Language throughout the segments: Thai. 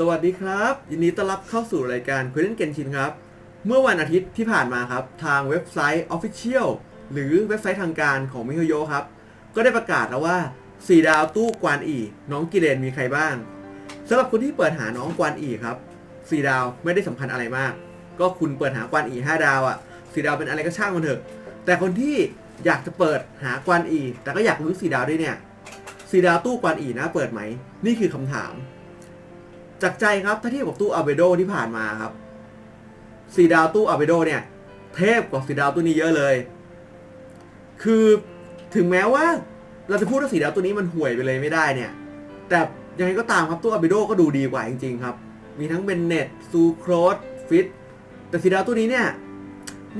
สวัสดีครับ ยินดีต้อนรับเข้าสู่รายการคุยเล่นเกนชินครับ เมื่อวันอาทิตย์ที่ผ่านมาครับ ทางเว็บไซต์ Official หรือเว็บไซต์ทางการของมิโฮโยครับ ก็ได้ประกาศแล้วว่า 4 ดาวตู้กวานอีน้องกิเลนมีใครบ้างสำหรับคนที่เปิดหาน้องกวานอีครับ 4 ดาวไม่ได้สำคัญอะไรมาก ก็คุณเปิดหากวานอี5ดาวอะ่ะ4ดาวเป็นอะไรก็ช่างมันเถอะ แต่คนที่อยากจะเปิดหากวานอี แต่ก็อยากรู้4ดาวด้วยเนี่ย4ดาวตู้กวานอีนะเปิดไหม นี่คือคำถาม จากใจครับถ้าเทียบกับตู้อาเบโดที่ผ่านมาครับสีดาวตู้อาเบโดเนี่ย เทพกว่าสีดาวตู้นี้เยอะเลย คือถึงแม้ว่าเราจะพูดว่าสีดาวตัวนี้มันห่วยไปเลยไม่ได้เนี่ย แต่ยังไงก็ตามครับตู้อาเบโดก็ดูดีกว่าจริงๆครับ มีทั้งเบนเน็ตซูโครสฟิตแต่สีดาวตัวนี้เนี่ย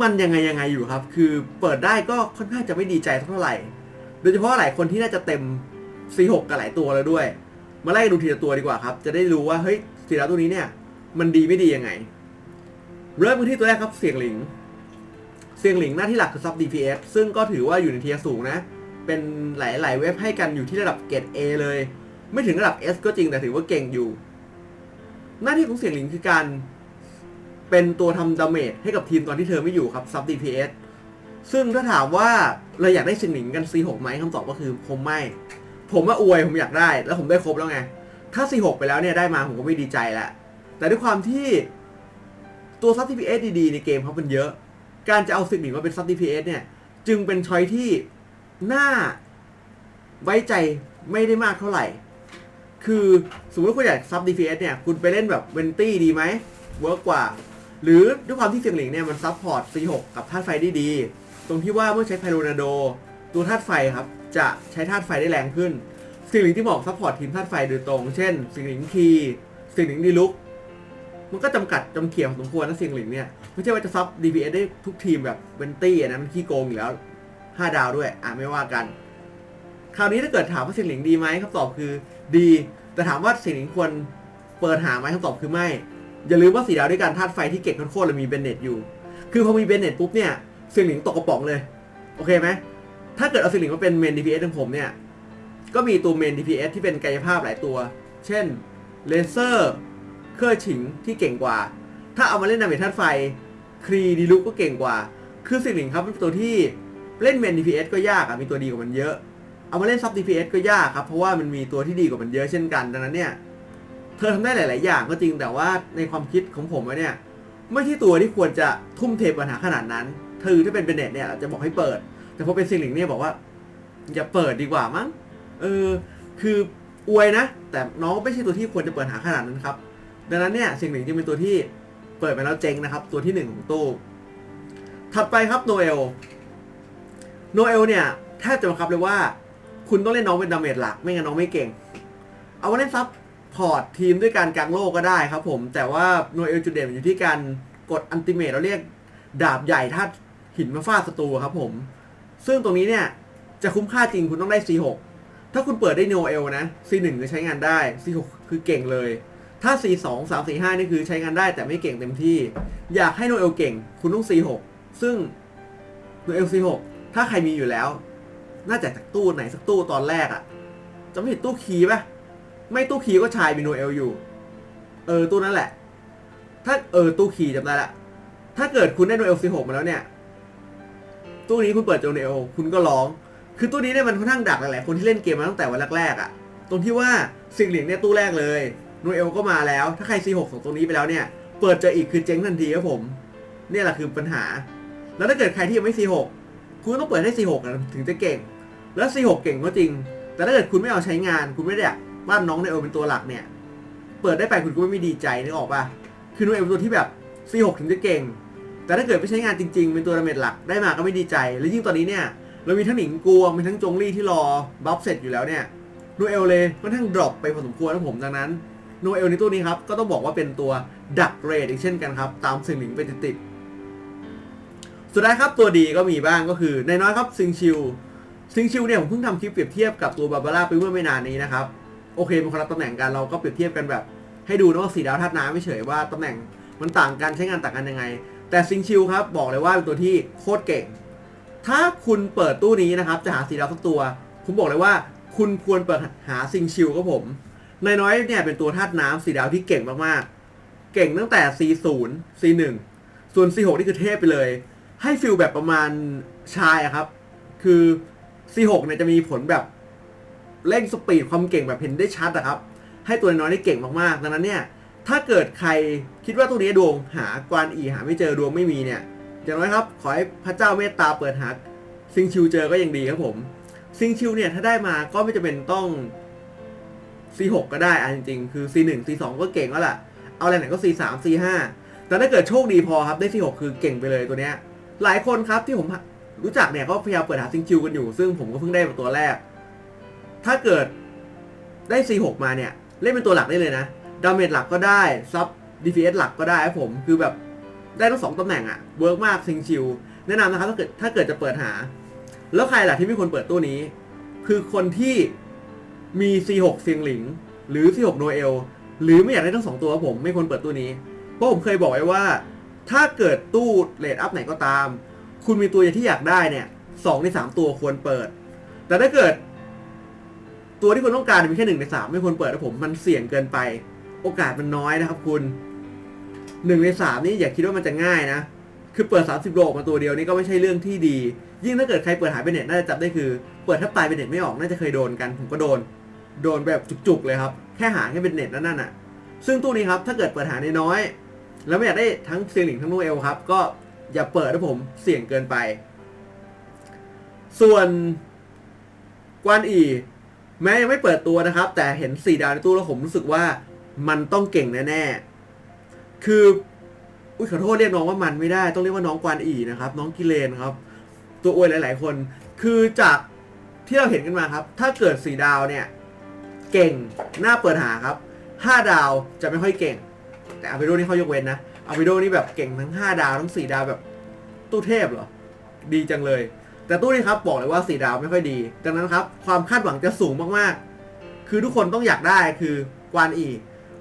มันยังไงยังไงอยู่ครับ คือเปิดได้ก็ค่อนข้างจะไม่ดีใจเท่าไหร่ โดยเฉพาะหลายคนที่น่าจะเต็ม C6 กับหลายตัวแล้วด้วย มาไล่ดูทีละตัวดีกว่าครับ จะได้รู้ว่าเฮ้ยสีดาตัวนี้เนี่ย มันดีไม่ดียังไง เริ่มกันที่ตัวแรกครับเสียงหลิง เสียงหลิงหน้าที่หลักคือซับ DPS ซึ่งก็ถือว่าอยู่ในเทียสูงนะ เป็นหลาย ๆ เว็บให้กันอยู่ที่ระดับเกรด A เลย ไม่ถึงระดับ S ก็จริงแต่ถือว่าเก่งอยู่ หน้าที่ของเสียงหลิงคือการ เป็นตัวทำดาเมจให้กับทีมตอนที่เธอไม่อยู่ครับซับ DPS ซึ่งถ้าถามว่าเราอยากได้เสียงหลิงกัน C6 ไหมคำตอบก็คือผมไม่ ผมว่าอวยผมอยากได้ แล้วผมได้ครบแล้วไง ถ้า C6 ไปแล้วเนี่ยได้มาผมก็ไม่ดีใจละแต่ด้วยความที่ตัวซับ DPS ดีๆ ในเกมเขาเป็นเยอะ การจะเอาสิ่งหนึ่งมาเป็นซับ DPS เนี่ย จึงเป็นช้อยที่น่าไว้ใจไม่ได้มากเท่าไหร่ คือสมมติว่าคุณอยากซับ DPS เนี่ย คุณไปเล่นแบบเวนตี้ดีไหมเวิร์กกว่า หรือด้วยความที่เสียงหลิงเนี่ยมันซับพอร์ต C6 กับธาไฟได้ดี ตรงที่ว่าเมื่อใช้ไพโรนาโด ตัวธาตุไฟครับ จะใช้ธาตุไฟได้แรงขึ้น สิ่งหนึ่งที่เหมาะซัพพอร์ตทีมธาตุไฟโดยตรง เช่น สิ่งหลิงคีสิ่งหลิงดีลุก มันก็จำกัดจำเขียวพอสมควรนะสิ่งหลิงเนี่ย ไม่ใช่ว่าจะซับ DPS ได้ทุกทีมแบบเวนตี้นะมันขี้โกงอยู่แล้ว5ดาวด้วยอะไม่ว่ากัน คราวนี้ถ้าเกิดถามว่าสิ่งหลิงดีไหมคำตอบคือดี แต่ถามว่าสิ่งหลิงควรเปิดหาไหมคำตอบคือไม่ อย่าลืมว่าสีดาวด้วยกันธาตุไฟที่เก่งโคตรเลยมีเบนเน็ตอยู่ คือพอมีเบนเน็ตปุ๊บเนี่ยสิ่งหลิงตกกระป๋องเลย โอเคไหม ถ้าเกิดเอาสิ่งหลิงมาเป็นเมน DPS ของผมเนี่ย ก็มีตัวเมน DPS ที่เป็นกายภาพหลายตัว เช่นเลเซอร์เครื่อร์ฉิงที่เก่งกว่า ถ้าเอามาเล่นดาเมจธาตุไฟครีดีลุกก็เก่งกว่า คือสิ่งหลิงครับเป็นตัวที่เล่นเมน DPS ก็ยากอะมีตัวดีกว่ามันเยอะ เอามาเล่นซับ DPS ก็ยากครับ เพราะว่ามันมีตัวที่ดีกว่ามันเยอะเช่นกัน ดังนั้นเนี่ย เธอทำได้หลาย ๆ อย่างก็จริง แต่ว่าในความคิดของผมเนี่ย ไม่ใช่ตัวที่ควรจะทุ่มเทปัญหาขนาดนั้น เธอถ้าเป็นเบเน็ตเนี่ยจะบอกให้เปิด แต่พอเป็นสิงหลิงเนี่ยบอกว่า อย่าเปิดดีกว่ามั้งเออ คืออวยนะ แต่น้องไม่ใช่ตัวที่ควรจะเปิดหาขนาดนั้นครับ ดังนั้นเนี่ยสิงหนึ่งที่เป็นตัวที่เปิดไปแล้วเจ๊งนะครับ ตัวที่หนึ่งของตู้ถัดไปครับโนเอลโนเอลเนี่ยแทบจะบังคับเลยว่า คุณต้องเล่นน้องเป็นดาเมจหลัก ไม่งั้นน้องไม่เก่ง เอาไว้เล่นซับพอร์ตทีมด้วยการกลางโลกก็ได้ครับผม แต่ว่าโนเอลจุดเด่นอยู่ที่การกดอันติเมตเราเรียกดาบใหญ่ธาตุหินมาฟาดศัตรูครับผม ซึ่งตรงนี้เนี่ยจะคุ้มค่าจริงคุณต้องได้ C6 ถ้าคุณเปิดได้โนเอลนะ C1 จะใช้งานได้ C6 คือเก่งเลย ถ้า C2 3 4 5นี่คือใช้งานได้แต่ไม่เก่งเต็มที่ อยากให้โนเอลเก่ง คุณต้อง C6 ซึ่งโนเอล C6 ถ้าใครมีอยู่แล้ว น่าจะจากตู้ไหนสักตู้ตอนแรกอะจะไม่ผิดตู้คีปะไม่ตู้คีก็ชายมีโนเอลอยู่ เออตู้นั่นแหละ ถ้าเออตู้คีจำได้ละถ้าเกิดคุณได้โนเอล C6 มาแล้วเนี่ย ตู้นี้คุณเปิดโนเอลคุณก็ร้อง คือตู้นี้เนี่ยมันค่อนข้างดักหลายๆคนที่เล่นเกมมาตั้งแต่วันแรกๆอะ่ะ ตรงที่ว่าสิ่งเหลียงเนี่ยตู้แรกเลยโนเอลก็มาแล้ว ถ้าใคร C6 ของตรงนี้ไปแล้วเนี่ย เปิดเจออีกคือเจ๊งทันทีครับผม เนี่ยแหละคือปัญหา แล้วถ้าเกิดใครที่ยังไม่ C6 คุณต้องเปิดให้ C6 ถึงจะเก่ง แล้ว C6 เก่งก็จริง แต่ถ้าเกิดคุณไม่เอาใช้งาน คุณไม่ได้อยากว่าน้องโนเอลเป็นตัวหลักเนี่ย เปิดได้ไปคุณก็ไม่ดีใจนึกออกปะคือโนเอลเป็นตัวที่แบบ C6 ถึงจะเก่ง แต่ถ้าเกิดไปใช้งานจริง ๆ เป็นตัวดาเมจหลักได้มาก็ไม่ดีใจ และยิ่งตอนนี้เนี่ยเรามีทั้งหนิงกวงมีทั้งจงลี่ที่รอบัฟเสร็จอยู่แล้วเนี่ยโนเอลเลยค่อนข้างดรอปไปพอสมควรนะผมดังนั้นโนเอลในตัวนี้ครับก็ต้องบอกว่าเป็นตัวดักเรดอีกเช่นกันครับ ตามสิงหลิงไปติดๆสุดท้ายครับตัวดีก็มีบ้างก็คือในน้อยครับซิงชิวซิงชิวเนี่ยผมเพิ่งทำคลิปเปรียบเทียบกับตัวบาบาร่าไปเมื่อไม่นานนี้นะครับโอเคมันคนละตำแหน่งกันเราก็เปรียบเทียบกันแบบ ให้ดูนะว่าสีดาวธาตุน้ำไม่เฉยว่าตำแหน่งมันต่างกันใช้งานต่างกันยังไง แต่ซิงชิวครับบอกเลยว่าเป็นตัวที่โคตรเก่ง ถ้าคุณเปิดตู้นี้นะครับ จะหาสีดาวสักตัว ผมบอกเลยว่าคุณควรเปิดหาซิงชิวครับผมนายน้อยเนี่ยเป็นตัวธาตุน้ำสีดาวที่เก่งมากๆ เก่งตั้งแต่ C0 C1 ส่วน C6 นี่คือเทพไปเลย ให้ฟิลแบบประมาณชายครับ คือ C6 เนี่ยจะมีผลแบบเร่งสปีดความเก่งแบบเห็นได้ชัดอะครับ ให้ตัวน้อยนี่เก่งมากๆ ดังนั้นเนี่ย ถ้าเกิดใครคิดว่าตัวนี้ดวงหากวานอีหาไม่เจอดวงไม่มีเนี่ยอย่างน้อยครับ ขอให้พระเจ้าเมตตาเปิดหาซิงชิวเจอก็ยังดีครับผมซิงชิวเนี่ยถ้าได้มาก็ไม่จะเป็นต้อง C6 ก็ได้อะจริงๆคือ C1 C2 ก็เก่งแล้วล่ะ เอาอะไรไหนก็ C3 C5 แต่ถ้าเกิดโชคดีพอครับได้ C6 คือเก่งไปเลยตัวเนี้ยหลายคนครับที่ผมรู้จักเนี่ยก็พยายามเปิดหาซิงชิวกันอยู่ ซึ่งผมก็เพิ่งได้ตัวแรก ถ้าเกิดได้ C6 มาเนี่ย เล่นเป็นตัวหลักได้เลยนะ ดาเมจหลักก็ได้ ซับ DPS หลักก็ได้ครับผม คือแบบได้ทั้งสองตำแหน่งอะเวิร์กมากซิงชิว แนะนำนะครับถ้าเกิดถ้าเกิดจะเปิดหา แล้วใครล่ะที่ไม่ควรเปิดตู้นี้ คือคนที่มี C6 เซียงหลิง หรือ C6 โนเอล หรือไม่อยากได้ทั้งสองตัวกับผมไม่ควรเปิดตู้นี้ เพราะผมเคยบอกไว้ว่า ถ้าเกิดตู้เลดอัพไหนก็ตาม คุณมีตัวที่อยากได้เนี่ยสองในสามตัวควรเปิด แต่ถ้าเกิด ตัวที่คุณต้องการมีแค่หนึ่งในสามไม่ควรเปิดนะผมมันเสี่ยงเกินไป โอกาสมันน้อยนะครับคุณหนึ่งในสามนี่อย่าคิดว่ามันจะง่ายนะ คือเปิด 30 โลออกมาตัวเดียวนี่ก็ไม่ใช่เรื่องที่ดี ยิ่งถ้าเกิดใครเปิดหายไปเน็ตน่าจะจับได้คือ เปิดแทบตายเป็นเน็ตไม่ออกน่าจะเคยโดนกัน ผมก็โดน โดนแบบจุกๆเลยครับ แค่หาแค่เป็นเน็ตนั่นน่ะ ซึ่งตู้นี้ครับถ้าเกิดเปิดหาในน้อยแล้วไม่อยากได้ทั้งเซียงหลิงทั้งโนเอลครับ ก็อย่าเปิดนะผมเสี่ยงเกินไป ส่วนกวนอีแม้ยังไม่เปิดตัวนะครับ แต่เห็นสี่ดาวในตู้แล้วผมรู้สึกว่า มันต้องเก่งแน่ๆ คือ อุ้ยขอโทษเรียกน้องว่ามันไม่ได้ ต้องเรียกว่าน้องกวานอีนะครับ น้องกิเลนครับ ตัวอวยหลาย ๆ คน คือจากที่เราเห็นกันมาครับ ถ้าเกิดสี่ดาวเนี่ย เก่งน่าเปิดหาครับห้าดาวจะไม่ค่อยเก่ง แต่อาวิโดนี่เขายกเว้นนะอาวิโดนี่แบบเก่งทั้งห้าดาวทั้งสี่ดาวแบบตู้เทพเหรอ ดีจังเลย แต่ตู้นี้ครับบอกเลยว่าสี่ดาวไม่ค่อยดีดังนั้นครับ ความคาดหวังจะสูงมากๆ คือทุกคนต้องอยากได้คือกวานอี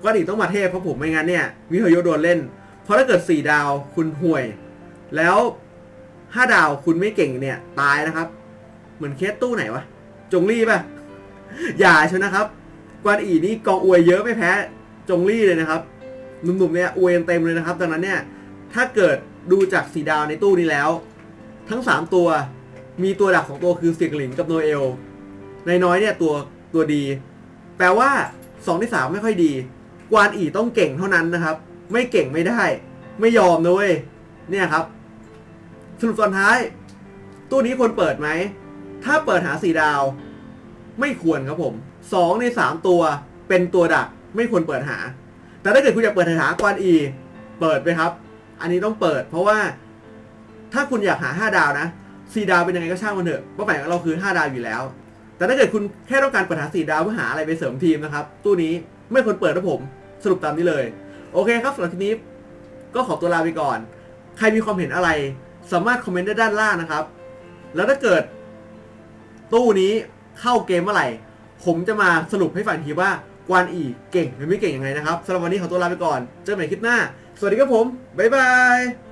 กวานอีต้องมาเทพเพราะผมไม่งั้นเนี่ยมิโฮโยโดนเล่น เพราะถ้าเกิดสี่ดาวคุณห่วย แล้วห้าดาวคุณไม่เก่งเนี่ยตายนะครับ เหมือนเคสตู้ไหนวะ จงลี่ป่ะ อย่าชนนะครับกวนอีนี่กองอวยเยอะไม่แพ้จงลี่เลยนะครับหนุ่มๆเนี่ยอวยเต็มเลยนะครับดังนั้นเนี่ยถ้าเกิดดูจากสีดาวในตู้นี้แล้ว ทั้ง 3 ตัวมีตัวดักสองตัวคือเสียงหลิงกับโนเอล ในน้อยเนี่ยตัวตัวดี แปลว่า 2 ที่ 3 ไม่ค่อยดี กวานอีต้องเก่งเท่านั้นนะครับ ไม่เก่งไม่ได้ ไม่ยอมนะเว้ยเนี่ยครับ สรุปตอนท้าย ตู้นี้ควรเปิดไหม ถ้าเปิดหาสีดาว ไม่ควรครับผมสองในสามตัวเป็นตัวดัก ไม่ควรเปิดหา แต่ถ้าเกิดคุณอยากเปิดหากวานอี เปิดไปครับ อันนี้ต้องเปิด เพราะว่า ถ้าคุณอยากหาห้าดาวนะสี่ดาวเป็นยังไงก็ช่างมันเถอะเป้าหมายของเราคือห้าดาวอยู่แล้ว แต่ถ้าเกิดคุณแค่ต้องการเปิดหาสี่ดาวเพื่อหาอะไรไปเสริมทีมนะครับ ตู้นี้ไม่ควรเปิดนะผม สรุปตามนี้เลย โอเคครับสำหรับทีนี้ ก็ขอตัวลาไปก่อน ใครมีความเห็นอะไร สามารถคอมเมนต์ได้ด้านล่างนะครับ แล้วถ้าเกิด ตู้นี้เข้าเกมเมื่อไหร่ ผมจะมาสรุปให้ฟังทีว่ากวนอีเก่งหรือไม่เก่งยังไงนะครับสำหรับวันนี้ขอตัวลาไปก่อน เจอกันใหม่คลิปหน้า สวัสดีครับผม บ๊ายบาย